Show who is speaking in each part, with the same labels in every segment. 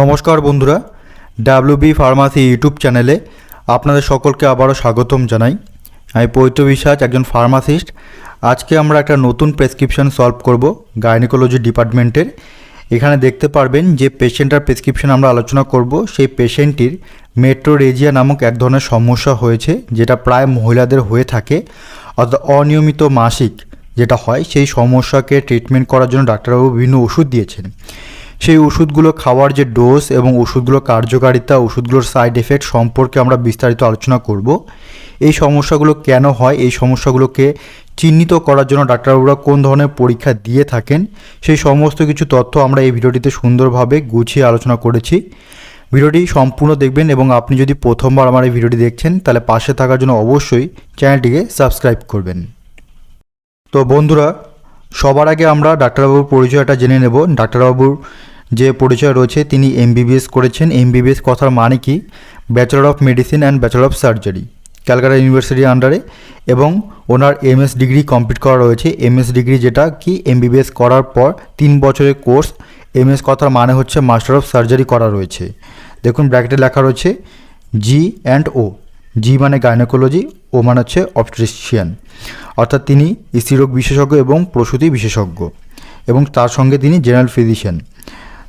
Speaker 1: নমস্কার বন্ধুরা WB pharmacy YouTube চ্যানেলে আপনাদের সকলকে আবারও স্বাগতম জানাই। আমি পৈত্র বিশ্বাস, একজন ফার্মাসিস্ট আজকে আমরা একটা নতুন প্রেসক্রিপশন সলভ করব গাইনিকোলজি ডিপার্টমেন্টের এখানে দেখতে পারবেন যে পেশেন্টার প্রেসক্রিপশন আমরা আলোচনা করব, সেই পেশেন্টটির মেট্রোরেজিয়া নামক এক ধরনের সমস্যা হয়েছে, যেটা প্রায় মহিলাদের হয়ে থাকে, অর্থাৎ অনিয়মিত মাসিক যেটা হয়, সেই সমস্যাকে ট্রিটমেন্ট করার জন্য ডাক্তারবাবু বিভিন্ন ওষুধ দিয়েছেন। সেই ওষুধগুলো খাওয়ার যে ডোজ এবং ওষুধগুলোর কার্যকারিতা, ওষুধগুলোর সাইড এফেক্ট সম্পর্কে আমরা বিস্তারিত আলোচনা করব। এই সমস্যাগুলো কেন হয়? এই সমস্যাগুলোকে চিহ্নিত করার জন্য ডাক্তারবাবুরা কোন ধরনের পরীক্ষা দিয়ে থাকেন? সেই সমস্ত কিছু তথ্য আমরা এই ভিডিওটিতে সুন্দরভাবে গুছিয়ে আলোচনা করেছি। ভিডিওটি সম্পূর্ণ দেখবেন এবং আপনি যদি প্রথমবার আমার এই ভিডিওটি দেখছেন, তাহলে পাশে থাকার জন্য অবশ্যই চ্যানেলটিকে সাবস্ক্রাইব করবেন। তো বন্ধুরা, সবার আগে আমরা ডাক্তারবাবুর পরিচয়টা জেনে নেব। ডাক্তারবাবুর যে পরিচয় রয়েছে, তিনি এমবিবিএস করেছেন। এমবিবিএস কথার মানে কি? Bachelor of medicine and bachelor of surgery Calcutta ইউনিভার্সিটির আন্ডারে এবং ওনার এমএস ডিগ্রি কমপ্লিট করা রয়েছে। এমএস ডিগ্রি যেটা কি? এমবিবিএস করার পর তিন বছরের কোর্স এমএস কথার মানে হচ্ছে মাস্টার অফ সার্জারি করা রয়েছে। দেখুন ব্র্যাকেটে লেখা রয়েছে জি অ্যান্ড ও জি মানে গাইনোকোলজি ও মানে হচ্ছে অবস্ট্রিশিয়ান অর্থাৎ তিনি স্ত্রীরোগ বিশেষজ্ঞ এবং প্রসূতি বিশেষজ্ঞ। এবং তার সঙ্গে তিনি জেনারেল ফিজিশিয়ান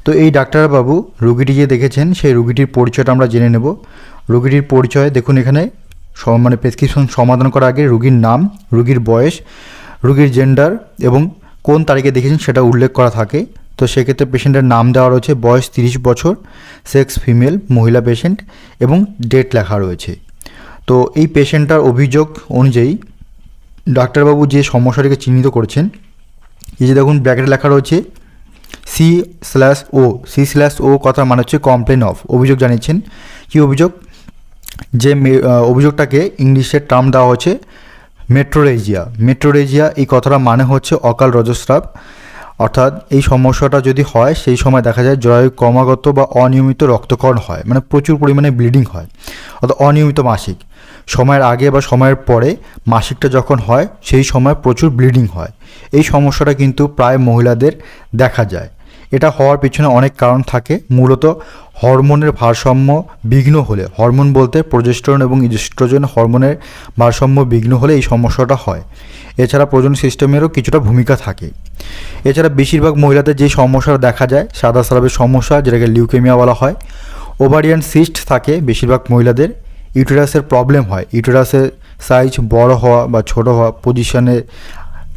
Speaker 1: তো এই ডাক্তারবাবু রুগীটি যে দেখেছেন, সেই রুগীটির পরিচয়টা আমরা জেনে নেব। রুগীটির পরিচয় দেখুন এখানে। মানে প্রেসক্রিপশন সমাধান করার আগে রুগীর নাম, রুগীর বয়স, রুগীর জেন্ডার এবং কোন তারিখে দেখেছেন সেটা উল্লেখ করা থাকে। তো সেক্ষেত্রে পেশেন্টের নাম দেওয়া রয়েছে, বয়স তিরিশ বছর সেক্স ফিমেল মহিলা পেশেন্ট এবং ডেট লেখা রয়েছে। তো এই পেশেন্টটার অভিযোগ অনুযায়ী ডাক্তারবাবু যে সমস্যাটিকে চিহ্নিত করেছেন, এই যে দেখুন ব্র্যাকেটে লেখা রয়েছে C slash O C slash O কথা মানে হচ্ছে কমপ্লেন অফ অভিযোগ জানিয়েছেন। কি অভিযোগ? যে অভিযোগটাকে ইংলিশের টার্ম দেওয়া হচ্ছে মেট্রোরেজিয়া মেট্রোরেজিয়া এই কথাটা মানে হচ্ছে অকাল রজস্রাব। অর্থাৎ এই সমস্যাটা যদি হয়, সেই সময় দেখা যায় জরায়ু ক্রমাগত বা অনিয়মিত রক্তকরণ হয়। মানে প্রচুর পরিমাণে ব্লিডিং হয়। অর্থাৎ অনিয়মিত মাসিক। সময়ের আগে বা সময়ের পরে মাসিকটা যখন হয়, সেই সময় প্রচুর ব্লিডিং হয়। এই সমস্যাটা কিন্তু প্রায় মহিলাদের দেখা যায়। এটা হওয়ার পিছনে অনেক কারণ থাকে। মূলত হরমোনের ভারসাম্য বিঘ্ন হলে, হরমোন বলতে প্রজেস্টরন এবং ইস্ট্রোজেন হরমোনের ভারসাম্য বিঘ্ন হলে এই সমস্যাটা হয়। এছাড়া প্রজনন সিস্টেমেরও কিছুটা ভূমিকা থাকে। এছাড়া বেশিরভাগ মহিলাদের যে সমস্যা দেখা যায়, সাদা স্রাবের সমস্যা, যেটাকে লিউকেমিয়া বলা হয় ওভারিয়ান সিস্ট থাকে বেশিরভাগ মহিলাদের। ইউটেরাসের প্রবলেম হয়। ইউটেরাসের সাইজ বড় হওয়া বা ছোট হওয়া পজিশনে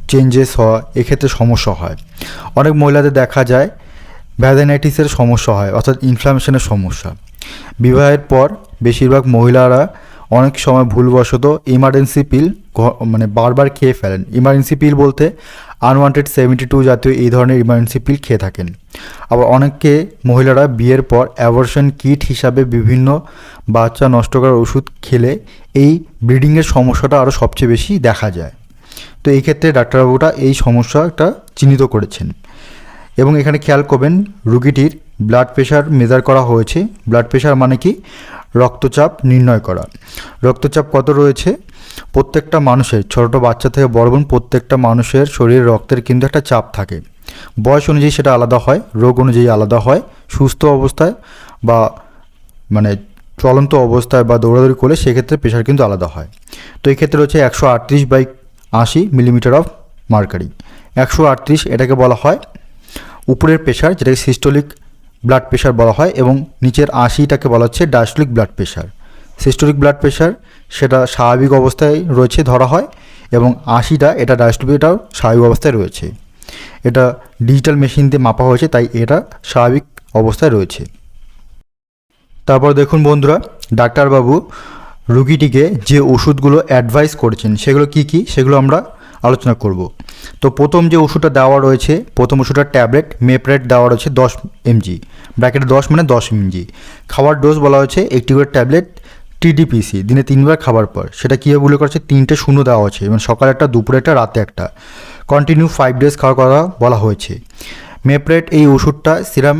Speaker 1: চেঞ্জেস হওয়া এক্ষেত্রে সমস্যা হয়। অনেক মহিলাদের দেখা যায় ভ্যাজেনাইটিসের সমস্যা হয়, অর্থাৎ ইনফ্লামেশনের সমস্যা। বিবাহের পর বেশিরভাগ মহিলারা অনেক সময় ভুলবশত ইমার্জেন্সি পিল মানে বারবার খেয়ে ফেলেন। ইমার্জেন্সি পিল বলতে আনওয়ান্টেড সেভেন্টি টু জাতীয় এই ধরনের ইমার্জেন্সি পিল খেয়ে থাকেন। আবার অনেকে মহিলারা বিয়ের পর অ্যাবর্শন কিট হিসাবে বিভিন্ন বাচ্চা নষ্ট করার ওষুধ খেলে এই ব্লিডিংয়ের সমস্যাটা আরও সবচেয়ে বেশি দেখা যায়। তো এই ক্ষেত্রে ডাক্তারবাবুটা এই সমস্যাটা চিহ্নিত করেছেন। এবং এখানে খেয়াল করবেন রুগীটির ব্লাড প্রেশার মেজার করা হয়েছে। ব্লাড প্রেশার মানে কি? রক্তচাপ নির্ণয় করা। রক্তচাপ কত রয়েছে? প্রত্যেকটা মানুষের, ছোট বাচ্চা থেকে বড় বোন, প্রত্যেকটা মানুষের শরীরে রক্তের কিন্তু একটা চাপ থাকে। বয়স অনুযায়ী সেটা আলাদা হয়, রোগ অনুযায়ী আলাদা হয়। সুস্থ অবস্থায় বা মানে চলন্ত অবস্থায় বা দৌড়াদৌড়ি করলে সেক্ষেত্রে প্রেশার কিন্তু আলাদা হয়। তো এই ক্ষেত্রে হচ্ছে একশো আটত্রিশ বাই আশি মিলিমিটার অফ মার্কারি একশো আটত্রিশ এটাকে বলা হয় উপরের প্রেশার যেটাকে সিস্টোলিক ব্লাড প্রেশার বলা হয় এবং নিচের আশিটাকে বলা হচ্ছে diastolic blood pressure systolic blood pressure সেটা স্বাভাবিক অবস্থায় রয়েছে ধরা হয় এবং আশিটা এটা ডায়াস্টোলিকটাও স্বাভাবিক অবস্থায় রয়েছে। এটা ডিজিটাল মেশিন দিয়ে মাপা হয়েছে, তাই এটা স্বাভাবিক অবস্থায় রয়েছে। তারপর দেখুন বন্ধুরা, ডাক্তারবাবু রুগীটিকে যে ওষুধগুলো অ্যাডভাইস করেছেন, সেগুলো কি কি? সেগুলো আমরা আলোচনা করব। তো প্রথম যে ওষুধটা দেওয়া রয়েছে, প্রথম ওষুধটা ট্যাবলেট, মেপ্রেট দেওয়া রয়েছে দশ এমজি ব্র্যাকেটে দশ মানে দশ এমজি খাওয়ার ডোজ বলা হয়েছে একটি করে ট্যাবলেট টিডিপিসি দিনে তিনবার খাবার পর। সেটা কীভাবে উল্লেখ করেছে? তিনটে শূন্য দেওয়া হচ্ছে এবং সকালে একটা, দুপুরে একটা, রাতে একটা। কন্টিনিউ ফাইভ ডেজ খাওয়ার কথা বলা হয়েছে। মেপ্রেট এই ওষুধটা Serum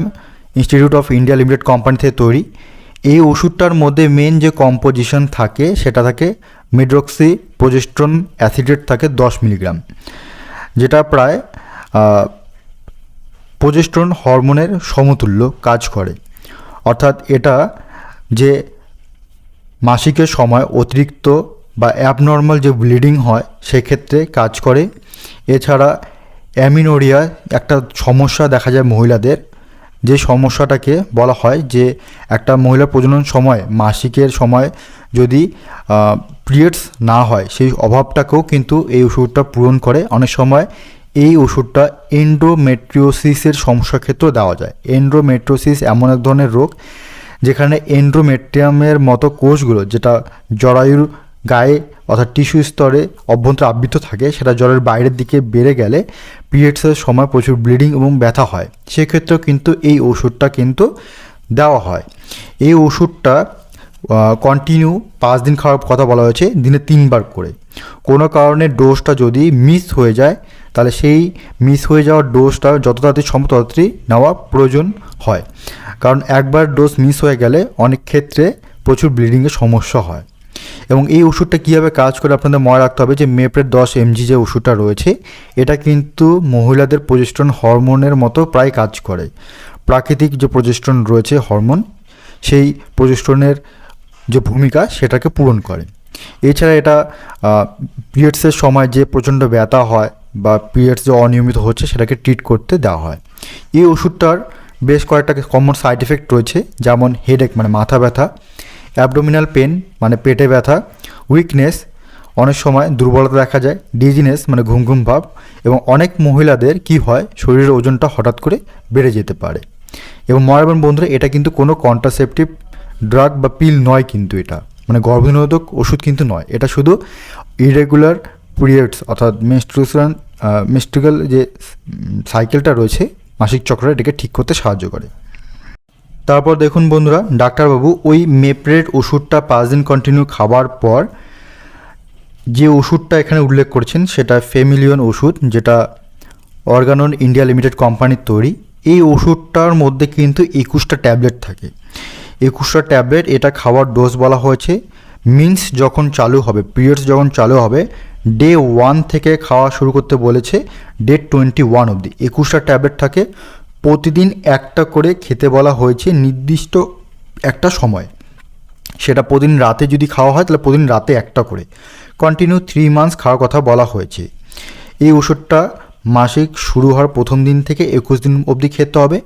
Speaker 1: Institute of India Limited company থেকে তৈরি। এই ওষুধটার মধ্যে মেন যে কম্পোজিশন থাকে, সেটা থাকে মিড্রক্সি প্রোজেস্ট্রন অ্যাসিডেট থাকে দশ মিলিগ্রাম যেটা প্রায় প্রোজেস্ট্রন হরমোনের সমতুল্য কাজ করে। অর্থাৎ এটা যে মাসিকের সময় অতিরিক্ত বা অ্যাবনর্মাল যে ব্লিডিং হয়, সেক্ষেত্রে কাজ করে। এছাড়া অ্যামিনোরিয়া একটা সমস্যা দেখা যায় মহিলাদের যে সমস্যাটাকে বলা হয় যে একটা মহিলার প্রজনন সময়, মাসিকের সময় যদি পিরিয়ডস না হয়, সেই অভাবটাকেও কিন্তু এই ওষুধটা পূরণ করে। অনেক সময় এই ওষুধটা এন্ডোমেট্রিওসিসের সমস্যার ক্ষেত্রেও দেওয়া যায়। এন্ডোমেট্রিওসিস এমন এক ধরনের রোগ, যেখানে এন্ড্রোমেট্রিয়ামের মতো কোষগুলো, যেটা জরায়ুর গায়ে অর্থাৎ টিস্যু স্তরে অভ্যন্তর আবৃত থাকে, সেটা জলের বাইরের দিকে বেড়ে গেলে পিরিয়ডসের সময় প্রচুর ব্লিডিং এবং ব্যথা হয়। সেক্ষেত্রেও কিন্তু এই ওষুধটা কিন্তু দেওয়া হয়। এই ওষুধটা কন্টিনিউ পাঁচ দিন খাওয়ার কথা বলা হয়েছে, দিনে তিনবার করে। কোনো কারণে ডোজটা যদি মিস হয়ে যায়, তাহলে সেই মিস হয়ে যাওয়ার ডোজটা যত তাড়াতাড়ি সম্ভব তাড়াতাড়ি নেওয়া প্রয়োজন হয়। কারণ একবার ডোজ মিস হয়ে গেলে অনেক ক্ষেত্রে প্রচুর ব্লিডিংয়ের সমস্যা হয়। এবং এই ওষুধটা কীভাবে কাজ করে আপনাদের মনে রাখতে হবে যে মেপ্রের দশ এমজি যে ওষুধটা রয়েছে, এটা কিন্তু মহিলাদের প্রজেস্ট্রন হরমোনের মতো প্রায় কাজ করে। প্রাকৃতিক যে প্রজেস্ট্রন রয়েছে হরমোন, সেই প্রজেস্ট্রনের যে ভূমিকা সেটাকে পূরণ করে। এছাড়া এটা পিরিয়ডসের সময় যে প্রচণ্ড ব্যথা হয় বা পিরিয়ডস যে অনিয়মিত হচ্ছে সেটাকে ট্রিট করতে দেওয়া হয়। এই ওষুধটার বেশ কয়েকটা কমন সাইড এফেক্ট রয়েছে, যেমন হেডেক মানে মাথা ব্যথা। অ্যাবডোমিনাল পেন মানে পেটে ব্যথা উইকনেস অনেক সময় দুর্বলতা দেখা যায় ডিজিনেস মানে ঘুম ঘুম ভাব, এবং অনেক মহিলাদের কি হয়, শরীরের ওজনটা হঠাৎ করে বেড়ে যেতে পারে। এবং মরাবেন বন্ধুরা, এটা কিন্তু কোনো কন্ট্রাসেপটিভ ড্রাগ বা পিল নয় কিন্তু এটা। মানে গর্ভনিরোধক ওষুধ কিন্তু নয়। এটা শুধু ইরেগুলার পিরিয়ডস অর্থাৎ মেনস্ট্রুয়েশন মেস্ট্রিক্যাল যে সাইকেলটা রয়েছে, মাসিক চক্র এটাকে ঠিক করতে সাহায্য করে। তারপর দেখুন বন্ধুরা, ডাক্তারবাবু, ওই মেপ্রেট ওষুধটা পাঁচ দিন কন্টিনিউ খাবার পর যে ওষুধটা এখানে উল্লেখ করছেন, সেটা ফেমিলিয়ন ওষুধ, যেটা অর্গানন ইন্ডিয়া লিমিটেড কোম্পানির তৈরি। এই ওষুধটার মধ্যে কিন্তু একুশটা ট্যাবলেট থাকে। একুশটা ট্যাবলেট, এটা খাওয়ার ডোজ বলা হয়েছে। মিন্স যখন চালু হবে, পিরিয়ডস যখন চালু হবে, ডে ওয়ান থেকে খাওয়া শুরু করতে বলেছে, ডে টোয়েন্টি ওয়ান অবধি। একুশটা ট্যাবলেট থাকে। প্রতিদিন একটা করে খেতে বলা হয়েছে নির্দিষ্ট একটা সময়। সেটা প্রতিদিন রাতে যদি খাওয়া হয়, তাহলে প্রতিদিন রাতে একটা করে। কন্টিনিউ থ্রি মান্থস খাওয়ার কথা বলা হয়েছে। এই ওষুধটা মাসিক শুরু হওয়ার প্রথম দিন থেকে একুশ দিন অবধি খেতে হবে।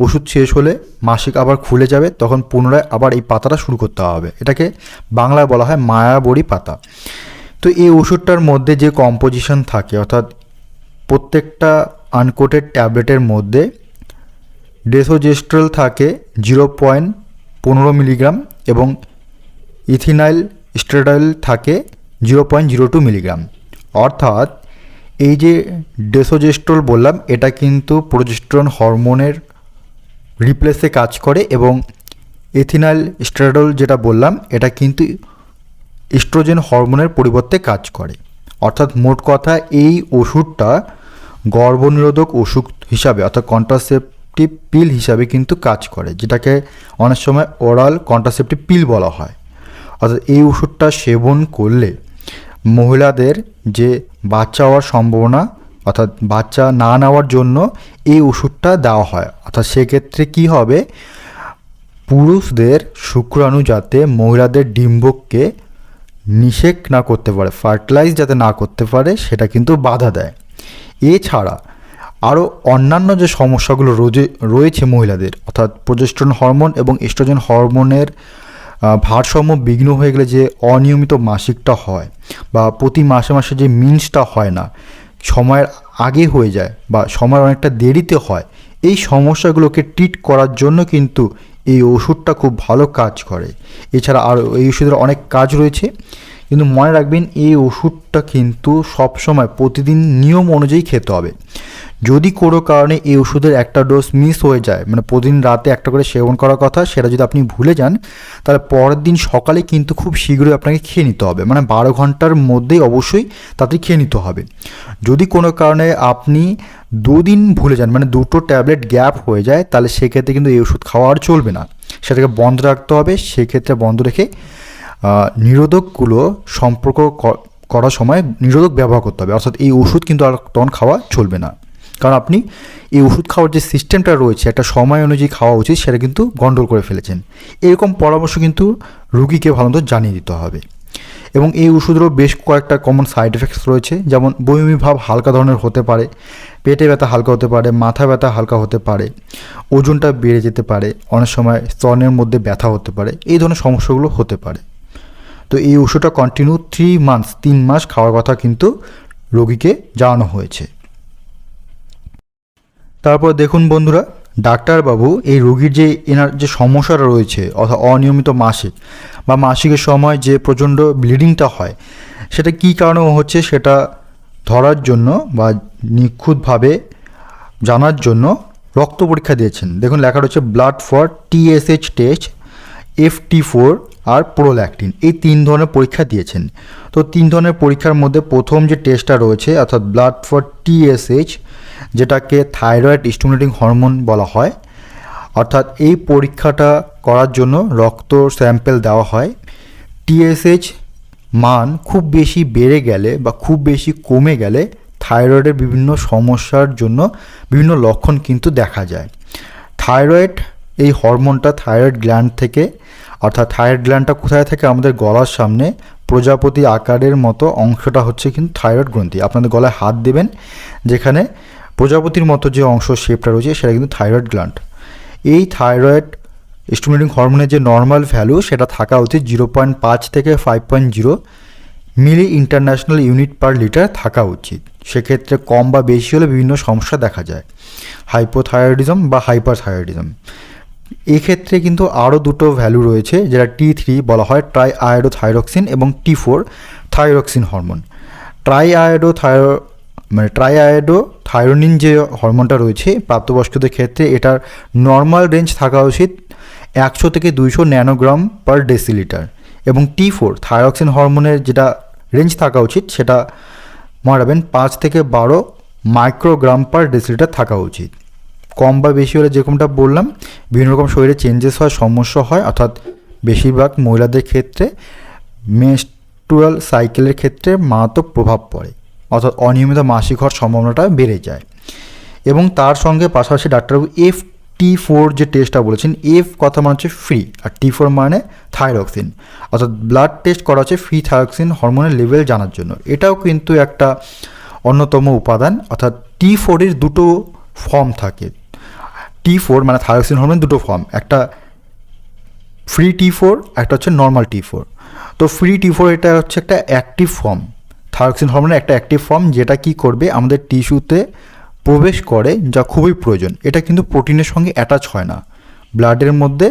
Speaker 1: ওষুধ শেষ হলে মাসিক আবার খুলে যাবে, তখন পুনরায় আবার এই পাতাটা শুরু করতে হবে। এটাকে বাংলায় বলা হয় মায়াবড়ি পাতা। তো এই ওষুধটার মধ্যে যে কম্পোজিশন থাকে, অর্থাৎ প্রত্যেকটা আনকোটেড ট্যাবলেটের মধ্যে ডেসোজেস্ট্রল থাকে জিরো পয়েন্ট পনেরো মিলিগ্রাম এবং ইথিনাইল স্টেরয়েড থাকে zero point zero two milligram. অর্থাৎ এই যে ডেসোজেস্ট্রল বললাম, এটা কিন্তু প্রোজেস্ট্রন হরমোনের রিপ্লেসে কাজ করে এবং এথিনাইল স্টেরয়েড যেটা বললাম, এটা কিন্তু ইস্ট্রোজেন হরমোনের পরিবর্তে কাজ করে। অর্থাৎ মোট কথা এই ওষুধটা গর্ভনিরোধক ওষুধ হিসাবে, অর্থাৎ কন্ট্রাসেপটিভ পিল হিসাবে কিন্তু কাজ করে, যেটাকে অনেক সময় ওরাল কন্ট্রাসেপটিভ পিল বলা হয়। অর্থাৎ এই ওষুধটা সেবন করলে মহিলাদের যে বাচ্চা হওয়ার সম্ভাবনা, অর্থাৎ বাচ্চা না নেওয়ার জন্য এই ওষুধটা দেওয়া হয়। অর্থাৎ সেক্ষেত্রে কী হবে? পুরুষদের শুক্রাণু যাতে মহিলাদের ডিম্বককে নিষেক না করতে পারে, ফার্টিলাইজ যাতে না করতে পারে, সেটা কিন্তু বাধা দেয়। এছাড়া আরও অন্যান্য যে সমস্যাগুলো রোজে, রয়েছে মহিলাদের, অর্থাৎ প্রজেস্ট্রন হরমোন এবং এস্ট্রোজেন হরমোনের ভারসাম্য বিঘ্ন হয়ে গেলে যে অনিয়মিত মাসিকটা হয় বা প্রতি মাসে মাসে যে মিন্সটা হয় না, সময়ের আগে হয়ে যায় বা সময় অনেকটা দেরিতে হয়, এই সমস্যাগুলোকে ট্রিট করার জন্য কিন্তু এই ওষুধটা খুব ভালো কাজ করে। এছাড়া আর এই ওষুধের অনেক কাজ রয়েছে, কিন্তু মনে রাখবেন এই ওষুধটা কিন্তু সবসময় প্রতিদিন নিয়ম অনুযায়ী খেতে হবে। যদি কোনো কারণে এই ওষুধের একটা ডোজ মিস হয়ে যায় মানে প্রতিদিন রাতে একটা করে সেবন করার কথা, সেটা যদি আপনি ভুলে যান, তাহলে পরের দিন সকালে কিন্তু খুব শীঘ্রই আপনাকে খেয়ে নিতে হবে। মানে বারো ঘণ্টার মধ্যেই অবশ্যই তাতে খেয়ে নিতে হবে। যদি কোনো কারণে আপনি দুদিন ভুলে যান মানে দুটো ট্যাবলেট গ্যাপ হয়ে যায়, তাহলে সেক্ষেত্রে কিন্তু এই ওষুধ খাওয়া আর চলবে না। সেটাকে বন্ধ রাখতে হবে। সেক্ষেত্রে বন্ধ রেখে নিরোধকগুলো সম্পর্ক করার সময় নিরোধক ব্যবহার করতে হবে। অর্থাৎ এই ওষুধ কিন্তু আর তখন খাওয়া চলবে না। কারণ আপনি এই ওষুধ খাওয়ার যে সিস্টেমটা রয়েছে, একটা সময় অনুযায়ী খাওয়া উচিত, সেটা কিন্তু গন্ডল করে ফেলেছেন। এরকম পরামর্শ কিন্তু রুগীকে ভালোমতো জানিয়ে দিতে হবে। এবং এই ওষুধেরও বেশ কয়েকটা কমন সাইড এফেক্টস রয়েছে, যেমন বমি ভাব হালকা ধরনের হতে পারে, পেটে ব্যথা হালকা হতে পারে, মাথা ব্যথা হালকা হতে পারে, ওজনটা বেড়ে যেতে পারে, অনেক সময় স্তনের মধ্যে ব্যথা হতে পারে, এই ধরনের সমস্যাগুলো হতে পারে। তো এই ওষুধটা কন্টিনিউ থ্রি মান্থস তিন মাস খাওয়ার কথা কিন্তু রোগীকে জানানো হয়েছে। তারপর দেখুন বন্ধুরা, ডাক্তারবাবু এই রোগীর যে এনার যে সমস্যাটা রয়েছে অর্থাৎ অনিয়মিত মাসিক বা মাসিকের সময় যে প্রচণ্ড ব্লিডিংটা হয়, সেটা কী কারণে হচ্ছে সেটা ধরার জন্য বা নিখুঁতভাবে জানার জন্য রক্ত পরীক্ষা দিয়েছেন। দেখুন, লেখা রয়েছে blood for TSH test F T four R prolactin এই তিন ধরনের পরীক্ষা দিয়েছেন। তো তিন ধরনের পরীক্ষার মধ্যে প্রথম যে টেস্টটা রয়েছে, অর্থাৎ ব্লাড ফর টিএসএইচ যেটাকে থাইরয়েড স্টিমুলেটিং হরমোন বলা হয়, অর্থাৎ এই পরীক্ষাটা করার জন্য রক্ত স্যাম্পেল দেওয়া হয়। টিএসএইচ মান খুব বেশি বেড়ে গেলে বা খুব বেশি কমে গেলে থাইরয়েডের বিভিন্ন সমস্যার জন্য বিভিন্ন লক্ষণ কিন্তু দেখা যায়। থাইরয়েড এই হরমোনটা থাইরয়েড গ্ল্যান্ড থেকে, অর্থাৎ থাইরয়েড গ্ল্যান্ডটা কোথায় থাকে? আমাদের গলার সামনে প্রজাপতি আকারের মতো অংশটা হচ্ছে কিন্তু থাইরয়েড গ্রন্থি। আপনাদের গলায় হাত দেবেন, যেখানে প্রজাপতির মতো যে অংশ শেপটা রয়েছে, সেটা কিন্তু থাইরয়েড গ্ল্যান্ড এই থাইরয়েড স্টিমুলেটিং হরমোনের যে নর্মাল ভ্যালু সেটা থাকা উচিত জিরো পয়েন্ট পাঁচ থেকে five point zero milli international unit per litre থাকা উচিত। সেক্ষেত্রে কম বা বেশি হলে বিভিন্ন সমস্যা দেখা যায়। হাইপোথাইরয়েডিজম বা হাইপারথাইরয়েডিজম এক্ষেত্রে কিন্তু আরও দুটো ভ্যালু রয়েছে, যেটা টি থ্রি বলা হয় ট্রাই আয়োডো থাইরক্সিন এবং T four thyroxine hormone tri iodo thyro মানে ট্রাই আয়োডো থাইরোনিন যে হরমোনটা রয়েছে প্রাপ্তবয়স্কদের ক্ষেত্রে, এটার নর্মাল রেঞ্জ থাকা উচিত একশো থেকে দুইশো ন্যানোগ্রাম পার ডেসিলিটার এবং টি ফোর থাইরক্সিন হরমোনের যেটা রেঞ্জ থাকা উচিত, সেটা মনে রাখবেন পাঁচ থেকে বারো মাইক্রোগ্রাম পার ডেসিলিটার থাকা উচিত। কম বা বেশি হলে যেরকমটা বললাম, বিভিন্ন রকম শরীরে চেঞ্জেস হয়, সমস্যা হয়, অর্থাৎ বেশিরভাগ মহিলাদের ক্ষেত্রে মেস্টুরাল সাইকেলের ক্ষেত্রে মারাত্মক প্রভাব পড়ে। অর্থাৎ অনিয়মিত মাসিক হওয়ার সম্ভাবনাটা বেড়ে যায়। এবং তার সঙ্গে পাশাপাশি ডাক্তারবাবু এফ টি ফোর যে টেস্টটা বলেছেন এফ কথা মানে হচ্ছে ফ্রি আর টি ফোর মানে থাইরক্সিন অর্থাৎ ব্লাড টেস্ট করা হচ্ছে ফ্রি থাইরক্সিন হরমোনের লেভেল জানার জন্য। এটাও কিন্তু একটা অন্যতম উপাদান। অর্থাৎ টি ফোরের দুটো ফর্ম থাকে। টি ফোর মানে থাইরক্সিন হরমোন দুটো ফর্ম একটা ফ্রি টি ফোর একটা হচ্ছে নর্মাল টি ফোর তো ফ্রি টি ফোর এটা হচ্ছে একটা অ্যাক্টিভ ফর্ম থাইরক্সিন হরমোনের একটা অ্যাক্টিভ ফর্ম যেটা কি করবে? আমাদের টিস্যুতে প্রবেশ করে, যা খুবই প্রয়োজন। এটা কিন্তু প্রোটিনের সঙ্গে অ্যাটাচ হয় না। ব্লাডের মধ্যে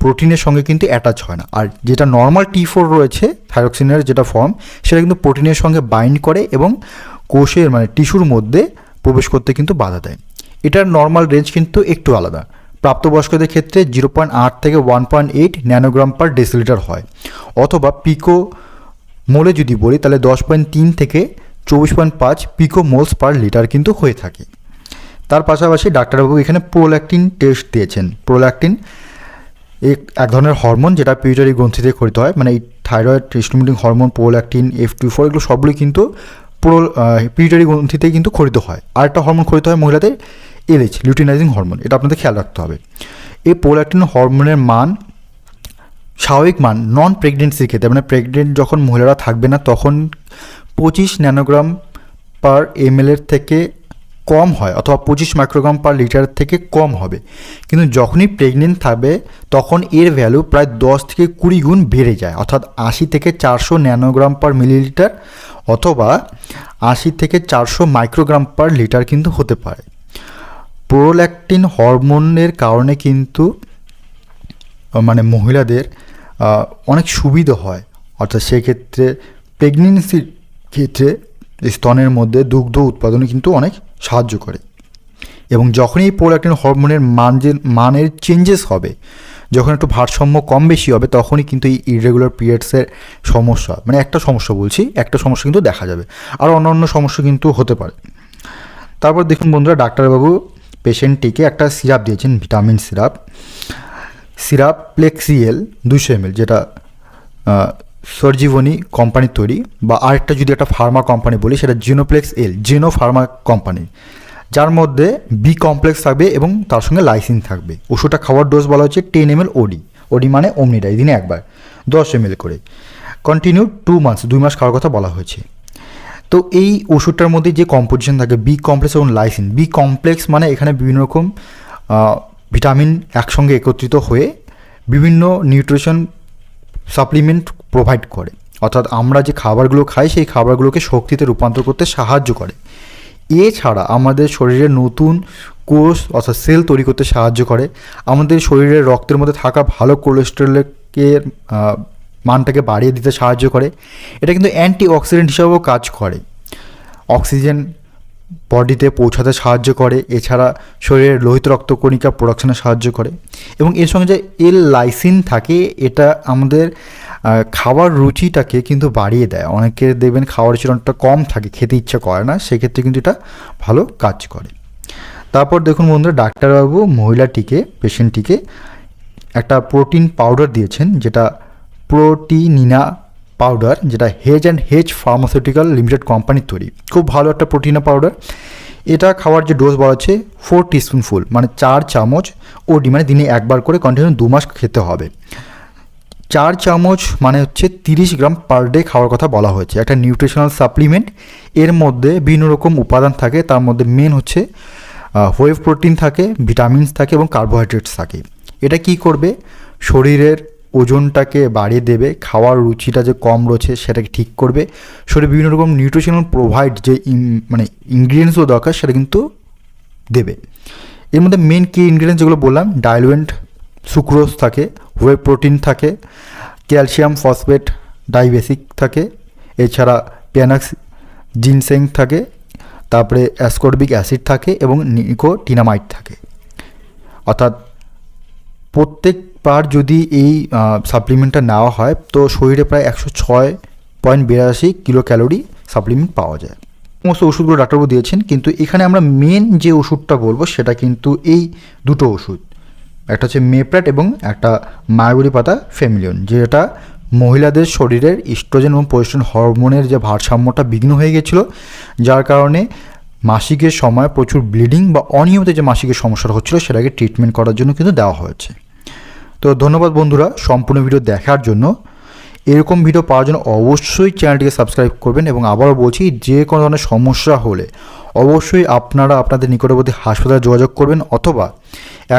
Speaker 1: প্রোটিনের সঙ্গে কিন্তু অ্যাটাচ হয় না। আর যেটা নর্মাল টি ফোর রয়েছে থাইরক্সিনের যেটা ফর্ম সেটা কিন্তু প্রোটিনের সঙ্গে বাইন্ড করে এবং কোষের মানে টিস্যুর মধ্যে প্রবেশ করতে কিন্তু বাধা দেয়। এটার নর্মাল রেঞ্জ কিন্তু একটু আলাদা। প্রাপ্তবয়স্কদের ক্ষেত্রে জিরো পয়েন্ট আট থেকে one point eight nanogram per decilitre হয়। অথবা পিকো মোলে যদি বলি, তাহলে দশ পয়েন্ট তিন থেকে চব্বিশ পয়েন্ট পাঁচ পিকো মোলস পার লিটার কিন্তু হয়ে থাকে। তার পাশাপাশি ডাক্তারবাবু এখানে প্রোল্যাক্টিন টেস্ট দিয়েছেন। প্রোল্যাক্টিন এক ধরনের হরমোন যেটা পিউটারি গ্রন্থিতে খরিত হয় মানে এই thyroid stimulating hormone, prolactin, F T four এগুলো সবগুলোই কিন্তু প্রো পিউটারি গ্রন্থিতে কিন্তু খরিত হয়। আর একটা হরমোন খরিত হয় মহিলাদের এলএইচ লিউটিনাইজিং হরমোন এটা আপনাদের খেয়াল রাখতে হবে। এই প্রোল্যাক্টিন হরমোনের মান স্বাভাবিক মান নন প্রেগনেন্সির ক্ষেত্রে মানে প্রেগনেন্ট যখন মহিলারা থাকবে না, তখন পঁচিশ ন্যানোগ্রাম পার এমএলের থেকে কম হয়, অথবা পঁচিশ মাইক্রোগ্রাম পার লিটার থেকে কম হবে। কিন্তু যখনই প্রেগনেন্ট থাকবে, তখন এর ভ্যালু প্রায় দশ থেকে কুড়ি গুণ বেড়ে যায়, অর্থাৎ আশি থেকে চারশো ন্যানোগ্রাম পার মিলিলিটার অথবা আশি থেকে চারশো মাইক্রোগ্রাম পার লিটার কিন্তু হতে পারে। প্রোল্যাক্টিন হরমোনের কারণে কিন্তু মানে মহিলাদের অনেক সুবিধা হয়। অর্থাৎ সেক্ষেত্রে প্রেগনেন্সির ক্ষেত্রে স্তনের মধ্যে দুগ্ধ উৎপাদনে কিন্তু অনেক সাহায্য করে। এবং যখনই প্রোল্যাক্টিন হরমোনের মান যে, মানের চেঞ্জেস হবে, যখন একটু ভারসাম্য কম বেশি হবে, তখনই কিন্তু এই ইরেগুলার পিরিয়ডসের সমস্যা মানে একটা সমস্যা বলছি, একটা সমস্যা কিন্তু দেখা যাবে। আর অন্য অন্য সমস্যা কিন্তু হতে পারে। তারপর দেখুন বন্ধুরা, ডাক্তারবাবু পেশেন্টটিকে একটা সিরাপ দিয়েছেন ভিটামিন সিরাপ সিরাপ প্লেক্সিএল দুশো এমএল, যেটা সরজীবনী কোম্পানির তৈরি, বা আরেকটা যদি একটা ফার্মা কোম্পানি বলি, সেটা জিনোপ্লেক্স এল, জিনো ফার্মা কোম্পানি। যার মধ্যে বি কমপ্লেক্স থাকবে এবং তার সঙ্গে লাইসিন থাকবে। ওষুধটা খাওয়ার ডোজ বলা হচ্ছে টেন এম ওডি ওডি মানে অমনিটা দিনে একবার, দশ এম করে। কন্টিনিউ টু মান্থস দুই মাস খাওয়ার কথা বলা হয়েছে। তো এই ওষুধটার মধ্যে যে কম্পোজিশন থাকে বি কমপ্লেক্স এবং লাইসিন বি কমপ্লেক্স মানে এখানে বিভিন্ন রকম ভিটামিন একসঙ্গে একত্রিত হয়ে বিভিন্ন নিউট্রিশন সাপ্লিমেন্ট প্রোভাইড করে। অর্থাৎ আমরা যে খাবারগুলো খাই, সেই খাবারগুলোকে শক্তিতে রূপান্তর করতে সাহায্য করে। এছাড়া আমাদের শরীরে নতুন কোষ অর্থাৎ সেল তৈরি করতে সাহায্য করে। আমাদের শরীরের রক্তের মধ্যে থাকা ভালো কোলেস্টেরলকে মানটাকে বাড়িয়ে দিতে সাহায্য করে। এটা কিন্তু অ্যান্টি অক্সিডেন্ট হিসাবেও কাজ করে। অক্সিজেন বডিতে পৌঁছাতে সাহায্য করে, এছাড়া শরীরের লোহিত রক্তকণিকা প্রোডাকশনে সাহায্য করে। এবং এর সঙ্গে যে এল লাইসিন থাকে, এটা আমাদের খাওয়ার রুচিটাকে কিন্তু বাড়িয়ে দেয়। অনেকে দেখবেন খাওয়ার রুচি অনেকটা কম থাকে, খেতে ইচ্ছা করে না, সেক্ষেত্রে কিন্তু এটা ভালো কাজ করে। তারপর দেখুন বন্ধুরা, ডাক্তারবাবু মহিলাটিকে পেশেন্টটিকে একটা প্রোটিন পাউডার দিয়েছেন, যেটা প্রোটিনিনা পাউডার যেটা Hedge and Hedge pharmaceutical limited কোম্পানির তৈরি। খুব ভালো একটা প্রোটিনা পাউডার এটা খাওয়ার যে ডোজ বলা হচ্ছে ফোর টিস্পুন ফুল মানে চার চামচ ওডি মানে দিনে একবার করে কন্টিনিউ দু মাস খেতে হবে। চার চামচ মানে হচ্ছে তিরিশ গ্রাম পার ডে খাওয়ার কথা বলা হয়েছে। একটা নিউট্রিশনাল সাপ্লিমেন্ট এর মধ্যে বিভিন্ন রকম উপাদান থাকে। তার মধ্যে মেন হচ্ছে হোয়েভ প্রোটিন থাকে ভিটামিনস থাকে এবং কার্বোহাইড্রেটস থাকে। এটা কি করবে? শরীরের ওজনটাকে বাড়িয়ে দেবে, খাওয়ার রুচিটা যে কম রয়েছে সেটাকে ঠিক করবে। শরীরে বিভিন্ন রকম নিউট্রিশনাল প্রোভাইড যে মানে ইনগ্রিডিয়েন্টসগুলো দরকার সেটা কিন্তু দেবে। এর মধ্যে মেন কি ইনগ্রিডিয়েন্টস যেগুলো বললাম ডাইলুয়েন্ট সুক্রোজ থাকে ওয়ে প্রোটিন থাকে ক্যালসিয়াম ফসফেট ডাইবেসিক থাকে, এছাড়া প্যানাক্স জিনসেং থাকে, তারপরে অ্যাসকর্বিক অ্যাসিড থাকে এবং নিকোটিনামাইড থাকে। অর্থাৎ প্রত্যেকবার যদি এই সাপ্লিমেন্টটা নেওয়া হয়, তো শরীরে প্রায় একশো ছয় পয়েন্ট বিরাশি কিলো ক্যালোরি সাপ্লিমেন্ট পাওয়া যায়। সমস্ত ওষুধগুলো ডাক্তারবাবু দিয়েছেন, কিন্তু এখানে আমরা মেন যে ওষুধটা বলব, সেটা কিন্তু এই দুটো ওষুধ। একটা হচ্ছে মেপ্রাট এবং একটা মায়াবুরি পাতা ফ্যামিলিয়ন যেটা মহিলাদের শরীরের ইস্ট্রোজেন এবং পোস্টন হরমোনের যে ভারসাম্যটা বিঘ্ন হয়ে গেছিল, যার কারণে মাসিকের সময় প্রচুর ব্লিডিং বা অনিয়মিত যে মাসিকের সমস্যাটা হচ্ছিল, সেটাকে ট্রিটমেন্ট করার জন্য কিন্তু দেওয়া হয়েছে। তো ধন্যবাদ বন্ধুরা সম্পূর্ণ ভিডিও দেখার জন্য। এরকম ভিডিও পাওয়ার জন্য অবশ্যই চ্যানেলটিকে সাবস্ক্রাইব করবেন এবং আবারও বলছি, যে কোনো ধরনের সমস্যা হলে অবশ্যই আপনারা আপনাদের নিকটবর্তী হাসপাতালে যোগাযোগ করবেন অথবা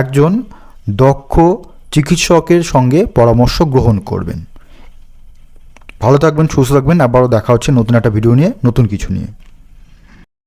Speaker 1: একজন দক্ষ চিকিৎসকের সঙ্গে পরামর্শ গ্রহণ করবেন। ভালো থাকবেন, সুস্থ থাকবেন, আবারও দেখা হচ্ছে নতুন একটা ভিডিও নিয়ে, নতুন কিছু নিয়ে।